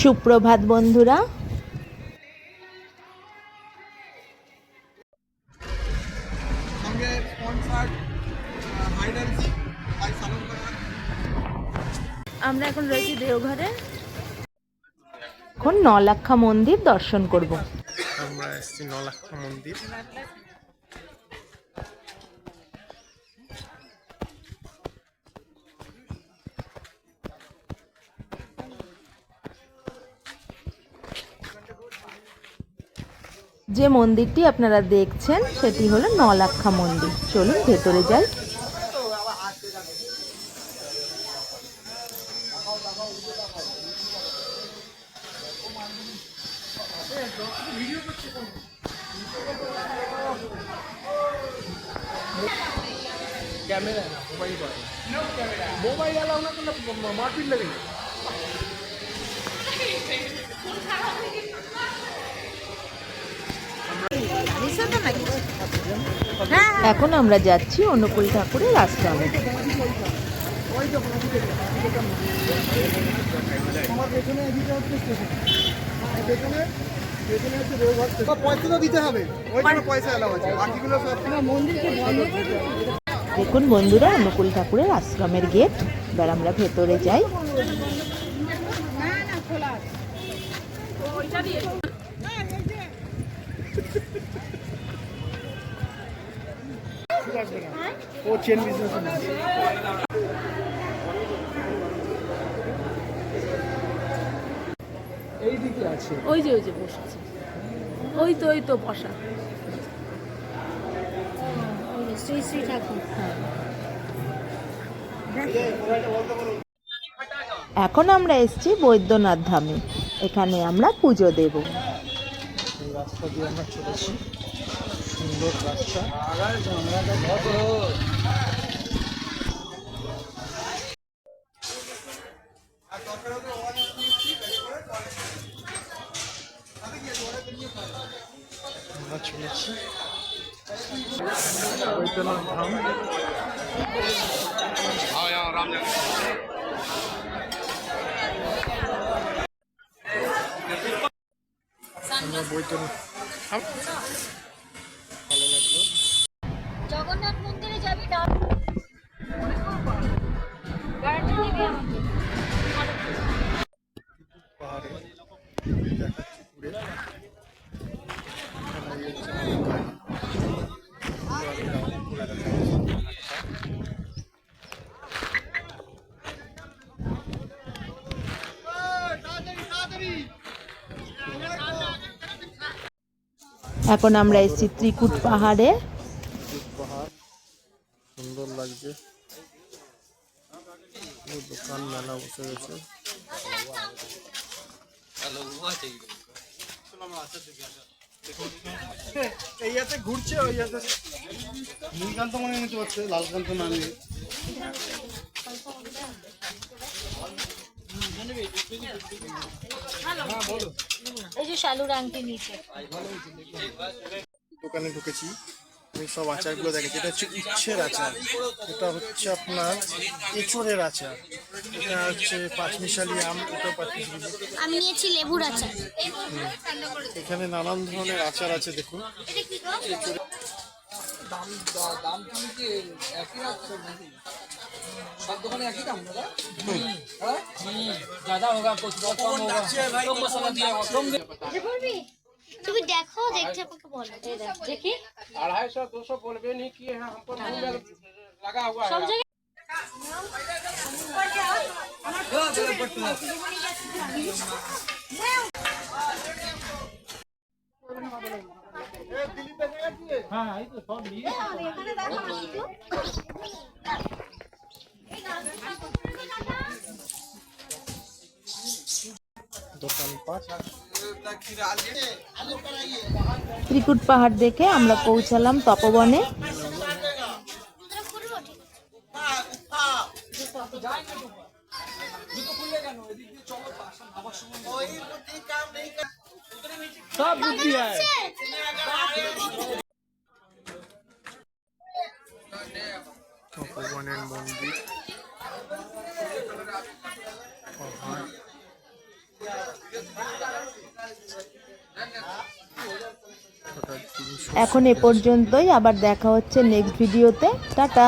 সুপ্রভাত, বন্ধুরা। আমরা এখন রয়েছি দেওঘরে। এখন নলাক্ষা মন্দির দর্শন করব। আমরা এসেছি নলাক্ষা মন্দির। যে মন্দিরটি আপনারা দেখছেন, সেটি হলো নলাক্ষা মন্দির। চলুন ভেতরে যাই। ক্যামেরা মোবাইল মোবাইল মারপিট লাগে এখন আমরা যাচ্ছি অনুকূল ঠাকুরের আশ্রমে। দেখুন বন্ধুরা, অনুকূল ঠাকুরের আশ্রমের গেট এবার আমরা ভেতরে যাই। ও চেন বিজনেস এই দিকে আছে। ওই যে ওই যে বসেছে। ওই তো ওই তো বসা। শ্রী শ্রী ঠাকুর এখন আমরা এসেছি বৈদ্যনাথ ধামে। এখানে আমরা পুজো দেব। রাস্তা দিয়ে আমরা চলেছি। সুন্দর রাস্তা। আমরা চলেছি। বৈদ্যনাথ ধাম আমরা বৈদ্যনাথ round ঘুরে দেখাচ্ছি। এখন আমরা এসেছি ত্রিকুট পাহাড় পুরো দোকান মেলা বসে গেছে। এই ইয়াতে ঘুরছে ওই ইয়াতে। নীলকান্ত মনে নিতে পারছে লালকান্ত না নিয়ে। এই যে শালুর আংটি নিচে। দোকানে ঢুকেছি। আমি সব আচারগুলো দেখেছি এটা হচ্ছে ইচ্ছের আচার এটা হচ্ছে আপনার এঁচড়ের আচার এটা হচ্ছে পাঁচমিশালি আম এটা পাঁচমিশালি আমি নিয়েছি লেবুর আচার এখানে নানান ধরনের আচার আছে দেখুন তুমি দেখো দেখে আমাকে বলো দেখি अढ़ाई सौ दो सौ बोलबे नहीं किए हैं हमको मुंह में लगा हुआ है সব জায়গায় দোকানপাট ত্রিকুট পাহাড় দেখে আমরা পৌঁছালাম তপবনে। সব তপবনের মন্দির। এখন এ পর্যন্তই আবার দেখা হচ্ছে নেক্সট ভিডিওতে টাটা।